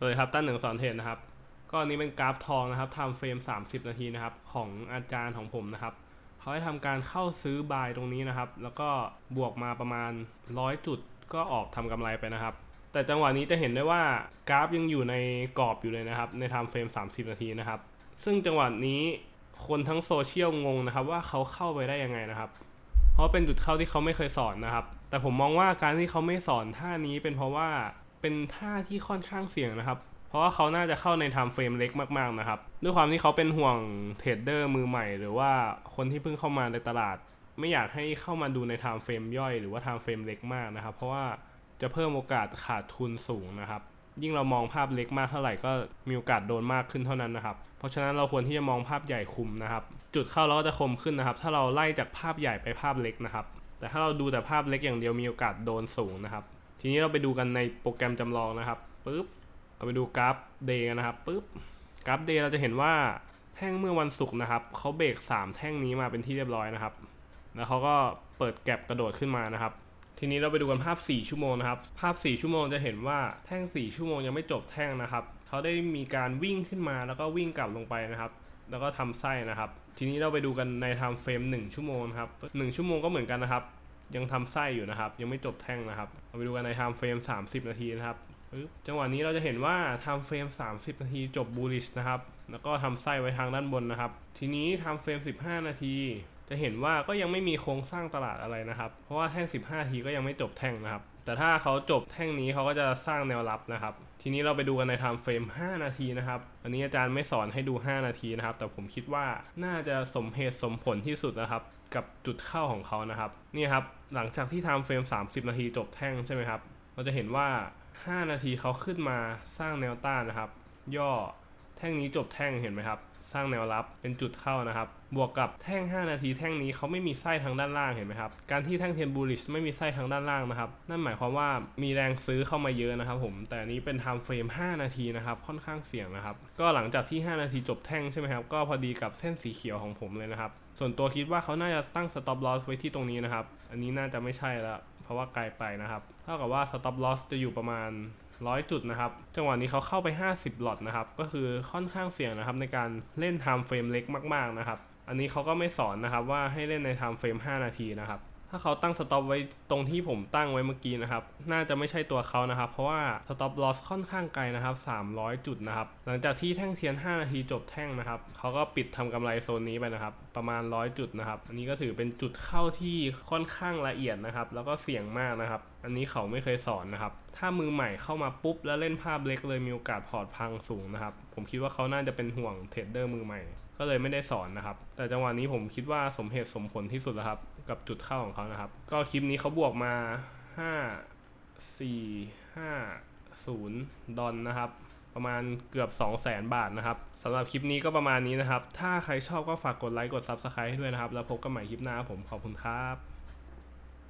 เลยครับตั้นหนึ่งสอนเทรดนะครับ ก็อันนี้เป็นกราฟทองนะครับทำเฟรม 30 นาทีนะครับ ของอาจารย์ของผมนะครับเขาให้ทำการเข้าซื้อบายตรงนี้นะครับ แล้วก็บวกมาประมาณ 100 จุดก็ออกทำกำไรไปนะครับ แต่จังหวะนี้จะเห็นได้ว่ากราฟยังอยู่ในกรอบอยู่เลยนะครับ ในทม์เฟรม 30 นาทีนะครับ ซึ่งจังหวะนี้คนทั้งโซเชียลงงนะครับ ว่าเขาเข้าไปได้ยังไงนะครับ เพราะเป็นจุดเข้าที่เขาไม่เคยสอนนะครับ แต่ผมมองว่าการที่เขาไม่สอนท่านี้เป็นเพราะว่า เป็นท่าที่ค่อนข้างเสี่ยงนะครับ เพราะว่าเขาน่าจะเข้าในไทม์เฟรมเล็กมากๆนะครับ ด้วยความที่เขาเป็นห่วงเทรดเดอร์มือใหม่ หรือว่าคนที่เพิ่งเข้ามาในตลาด ไม่อยากให้เข้ามาดูในไทม์เฟรมย่อยหรือว่าไทม์เฟรมเล็กมากนะครับ เพราะว่าจะเพิ่มโอกาสขาดทุนสูงนะครับยิ่งเรามองภาพเล็กมากเท่าไหร่ก็มีโอกาสโดนมากขึ้นเท่านั้นนะครับ เพราะฉะนั้นเราควรที่จะมองภาพใหญ่คุมนะครับ จุดเข้าเราก็จะคมขึ้นนะครับ ถ้าเราไล่จากภาพใหญ่ไปภาพเล็กนะครับ แต่ถ้าเราดูแต่ภาพเล็กอย่างเดียวมีโอกาสโดนสูงนะครับ ทีนี้เราไปดูกันในโปรแกรมจำลองนะครับปึ๊บเราไปดูกราฟเดย์กันนะครับปึ๊บกราฟเดย์เราจะเห็นว่าแท่งเมื่อวันศุกร์นะครับเขาเบรก3 แท่งนี้มาเป็นที่เรียบร้อยนะครับ แล้วเขาก็เปิดแก็บกระโดดขึ้นมานะครับ ทีนี้เราไปดูกันภาพ 4 ชั่วโมงนะครับ ภาพ 4 ชั่วโมงจะเห็นว่าแท่ง 4 ชั่วโมงยังไม่จบแท่งนะครับเขาได้มีการวิ่งขึ้นมาแล้วก็วิ่งกลับลงไปนะครับแล้วก็ทำไส้นะครับ ทีนี้เราไปดูกันในไทม์เฟรม1ชั่วโมงครับ1ชั่วโมงก็เหมือนกันนะครับ ยังทำไส้อยู่นะครับ ยังไม่จบแท่งนะครับเราไปดูกันในไทม์เฟรม 30 นาทีนะครับจังหวะนี้เราจะเห็นว่าไทม์เฟรม 30 นาทีจบ bullish นะครับแล้วก็ทำไส้ไว้ทางด้านบนนะครับ ทีนี้ไทม์เฟรม 15 นาที จะเห็นว่าก็ยังไม่มีโครงสร้างตลาดอะไรนะครับ เพราะว่าแท่ง 15 นาทีก็ยังไม่จบแท่งนะครับ แต่ถ้าเขาจบแท่งนี้เขาก็จะสร้างแนวรับนะครับ ทีนี้เราไปดูกันในไทม์เฟรม5 นาทีนะครับ อันนี้อาจารย์ไม่สอนให้ดู 5 นาทีนะครับ แต่ผมคิดว่าน่าจะสมเหตุสมผลที่สุดนะครับ กับจุดเข้าของเขานะครับ นี่ครับ หลังจากที่ไทม์เฟรม30 นาทีจบแท่งใช่ไหมครับ เราจะเห็นว่า 5 นาทีเขาขึ้นมาสร้างแนวต้านนะครับ ย่อ แท่งนี้จบแท่งเห็นไหมครับ สร้างแนวรับเป็นจุดเข้านะครับ บวกกับแท่ง 5 นาทีแท่งนี้เขาไม่มีไส้ทางด้านล่างเห็นไหมครับ การที่แท่งเทนบูลิชไม่มีไส้ทางด้านล่างนะครับ นั่นหมายความว่ามีแรงซื้อเข้ามาเยอะนะครับผม แต่นี้เป็นไทม์เฟรม 5 นาทีนะครับ ค่อนข้างเสี่ยงนะครับ ก็หลังจากที่ 5 นาทีจบแท่งใช่ไหมครับ ก็พอดีกับเส้นสีเขียวของผมเลยนะครับ ส่วนตัวคิดว่าเขาน่าจะตั้ง stop loss ไว้ที่ตรงนี้นะครับ อันนี้น่าจะไม่ใช่ล้วเพราะว่าไกลไปนะครับ เท่ากับว่า stop loss จะอยู่ประมาณ ร้อยจุดนะครับ จังหวะนี้เขาเข้าไป 50 หลอดนะครับ ก็คือค่อนข้างเสี่ยงนะครับในการเล่น time frame เล็กมาก ๆ นะครับ อันนี้เขาก็ไม่สอนนะครับว่าให้เล่นใน time frame 5นาทีนะครับถ้าเขาตั้ง stop ไว้ตรงที่ผมตั้งไว้เมื่อกี้นะครับ น่าจะไม่ใช่ตัวเขานะครับ เพราะว่า stop loss ค่อนข้างไกลนะครับ 300 จุดนะครับ หลังจากที่แท่งเทียน 5 นาทีจบแท่งนะครับ เขาก็ปิดทำกำไรโซนนี้ไปนะครับ ประมาณ 100 จุดนะครับ อันนี้ก็ถือเป็นจุดเข้าที่ค่อนข้างละเอียดนะครับ แล้วก็เสี่ยงมากนะครับ อันนี้เขาไม่เคยสอนนะครับ ถ้ามือใหม่เข้ามาปุ๊บแล้วเล่นภาพเล็กเลยมีโอกาสพอร์ตพังสูงนะครับ ผมคิดว่าเขาน่าจะเป็นห่วงเทรดเดอร์มือใหม่ ก็เลยไม่ได้สอนนะครับ แต่จังหวะนี้ผมคิดว่าสมเหตุสมผลที่สุดแล้วครับ กับจุดเข้าของเขานะครับ ก็คลิปนี้เขาบวกมา 5 4 5 0 ดอลนะครับประมาณเกือบ 2 0 0แสนบาทนะครับสำหรับคลิปนี้ก็ประมาณนี้นะครับ ถ้าใครชอบก็ฝากกดไลค์ กด Subscribe ให้ด้วยนะครับ แล้วพบกันใหม่คลิปหน้าครับผมขอบคุณครับ